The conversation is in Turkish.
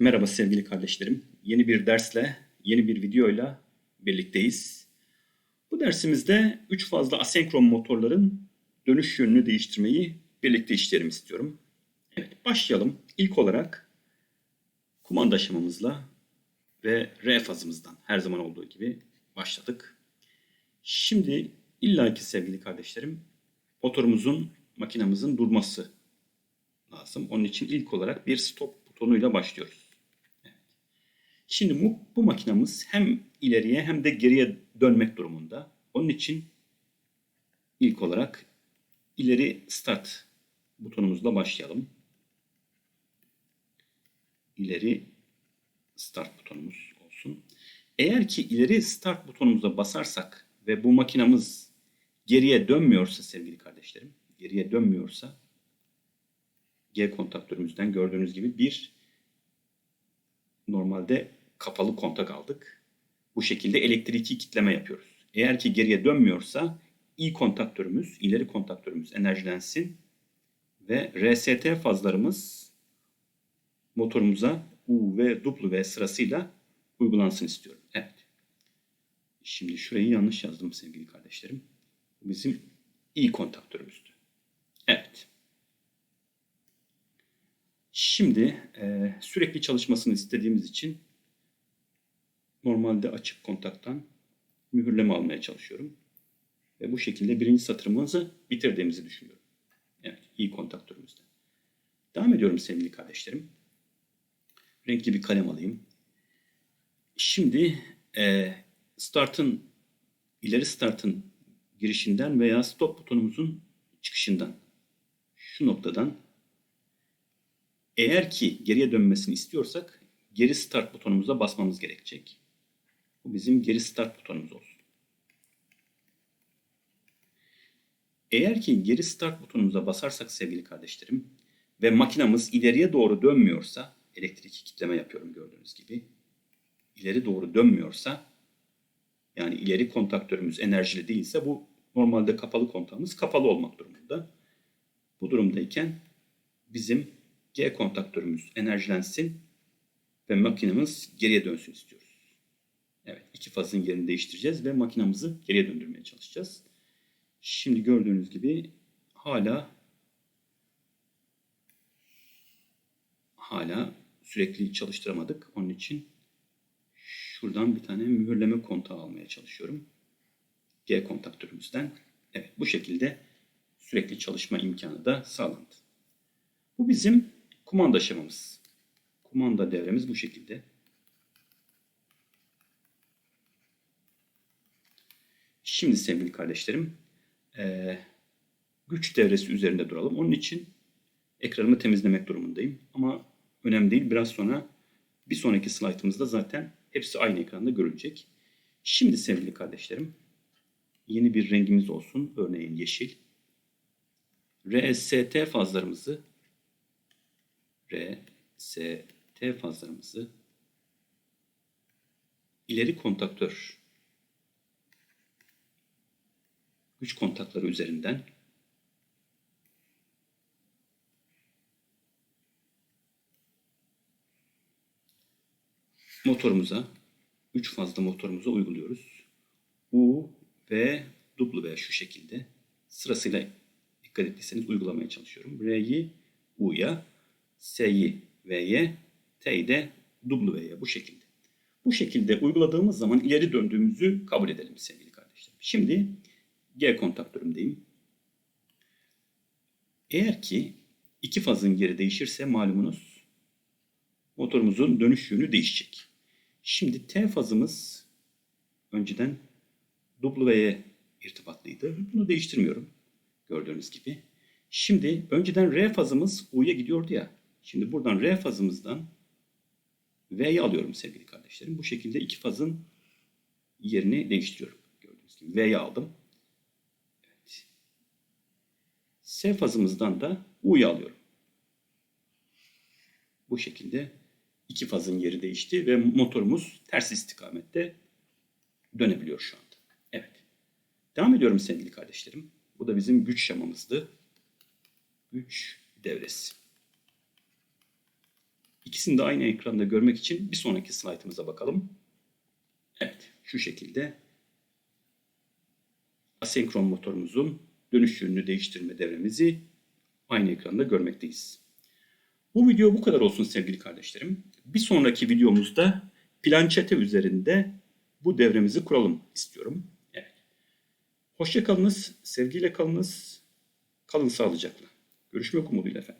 Merhaba sevgili kardeşlerim. Yeni bir dersle, yeni bir videoyla birlikteyiz. Bu dersimizde 3 fazla asenkron motorların dönüş yönünü değiştirmeyi birlikte işleyelim istiyorum. Evet, başlayalım. İlk olarak kumanda aşamamızla ve R fazımızdan her zaman olduğu gibi başladık. Şimdi illaki sevgili kardeşlerim motorumuzun, makinamızın durması lazım. Onun için ilk olarak bir stop butonuyla başlıyoruz. Şimdi bu, bu makinamız hem ileriye hem de geriye dönmek durumunda. Onun için ilk olarak ileri start butonumuzla başlayalım. İleri start butonumuz olsun. Eğer ki ileri start butonumuza basarsak ve bu makinamız geriye dönmüyorsa sevgili kardeşlerim, geriye dönmüyorsa G kontaktörümüzden gördüğünüz gibi bir normalde kapalı kontak aldık. Bu şekilde elektriki kitleme yapıyoruz. Eğer ki geriye dönmüyorsa I kontaktörümüz, ileri kontaktörümüz enerjilensin ve RST fazlarımız motorumuza U ve W sırasıyla uygulansın istiyorum. Evet. Şimdi şurayı yanlış yazdım sevgili kardeşlerim. Bu bizim I kontaktörümüzdü. Evet. Şimdi e, sürekli çalışmasını istediğimiz için normalde açık kontaktan mühürleme almaya çalışıyorum. Ve bu şekilde birinci satırımızı bitirdiğimizi düşünüyorum. Evet, iyi kontaktörümüzde. Devam ediyorum sevgili kardeşlerim. Renkli bir kalem alayım. Şimdi e, startın, ileri startın girişinden veya stop butonumuzun çıkışından şu noktadan eğer ki geriye dönmesini istiyorsak geri start butonumuza basmamız gerekecek. Bu bizim geri start butonumuz olsun. Eğer ki geri start butonumuza basarsak sevgili kardeşlerim ve makinamız ileriye doğru dönmüyorsa elektrik kitleme yapıyorum gördüğünüz gibi. ileri doğru dönmüyorsa yani ileri kontaktörümüz enerjili değilse bu normalde kapalı kontağımız kapalı olmak durumunda. Bu durumdayken bizim G kontaktörümüz enerjilensin ve makinemiz geriye dönsün istiyoruz. Evet, iki fazın yerini değiştireceğiz ve makinamızı geriye döndürmeye çalışacağız. Şimdi gördüğünüz gibi hala hala sürekli çalıştıramadık. Onun için şuradan bir tane mühürleme kontağı almaya çalışıyorum. G kontaktörümüzden. Evet bu şekilde sürekli çalışma imkanı da sağlandı. Bu bizim kumanda şemamız. Kumanda devremiz bu şekilde. Şimdi sevgili kardeşlerim e, güç devresi üzerinde duralım. Onun için ekranımı temizlemek durumundayım. Ama önemli değil. Biraz sonra bir sonraki slaytımızda zaten hepsi aynı ekranda görülecek. Şimdi sevgili kardeşlerim yeni bir rengimiz olsun. Örneğin yeşil. RST fazlarımızı R, S, T fazlarımızı ileri kontaktör güç kontakları üzerinden motorumuza, üç fazla motorumuza uyguluyoruz. U ve W şu şekilde sırasıyla dikkat ettiyseniz uygulamaya çalışıyorum. R'yi U'ya, S'yi V'ye, T'yi de W'ye bu şekilde. Bu şekilde uyguladığımız zaman ileri döndüğümüzü kabul edelim sevgili kardeşlerim. Şimdi G kontaktörümdeyim. Eğer ki iki fazın geri değişirse malumunuz motorumuzun dönüş yönü değişecek. Şimdi T fazımız önceden W'ye irtibatlıydı. Bunu değiştirmiyorum. Gördüğünüz gibi. Şimdi önceden R fazımız U'ya gidiyordu ya. Şimdi buradan R fazımızdan V'yi alıyorum sevgili kardeşlerim. Bu şekilde iki fazın yerini değiştiriyorum. Gördüğünüz gibi V'yi aldım. Evet. S fazımızdan da U'yu alıyorum. Bu şekilde iki fazın yeri değişti ve motorumuz ters istikamette dönebiliyor şu anda. Evet. Devam ediyorum sevgili kardeşlerim. Bu da bizim güç şamamızdı. Güç devresi. İkisini de aynı ekranda görmek için bir sonraki slaytımıza bakalım. Evet, şu şekilde asenkron motorumuzun dönüş yönünü değiştirme devremizi aynı ekranda görmekteyiz. Bu video bu kadar olsun sevgili kardeşlerim. Bir sonraki videomuzda plançete üzerinde bu devremizi kuralım istiyorum. Evet. Hoşça kalınız, sevgiyle kalınız, kalın sağlıcakla. Görüşmek umuduyla efendim.